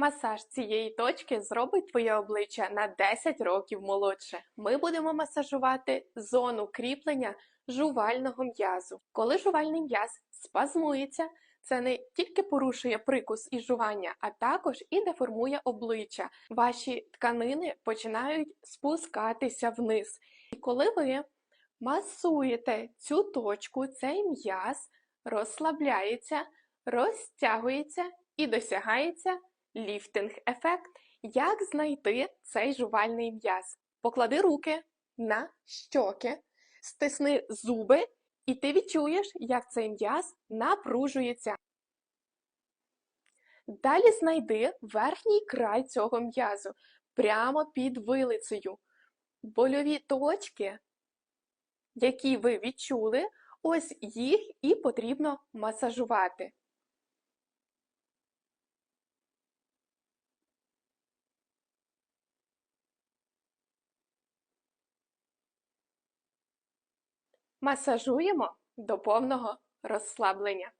Масаж цієї точки зробить твоє обличчя на 10 років молодше. Ми будемо масажувати зону кріплення жувального м'язу. Коли жувальний м'яз спазмується, це не тільки порушує прикус і жування, а також і деформує обличчя. Ваші тканини починають спускатися вниз. І коли ви масуєте цю точку, цей м'яз розслабляється, розтягується і досягається ліфтинг-ефект. Як знайти цей жувальний м'яз? Поклади руки на щоки, стисни зуби, і ти відчуєш, як цей м'яз напружується. Далі знайди верхній край цього м'язу прямо під вилицею. Больові точки, які ви відчули, ось їх і потрібно масажувати. Масажуємо до повного розслаблення.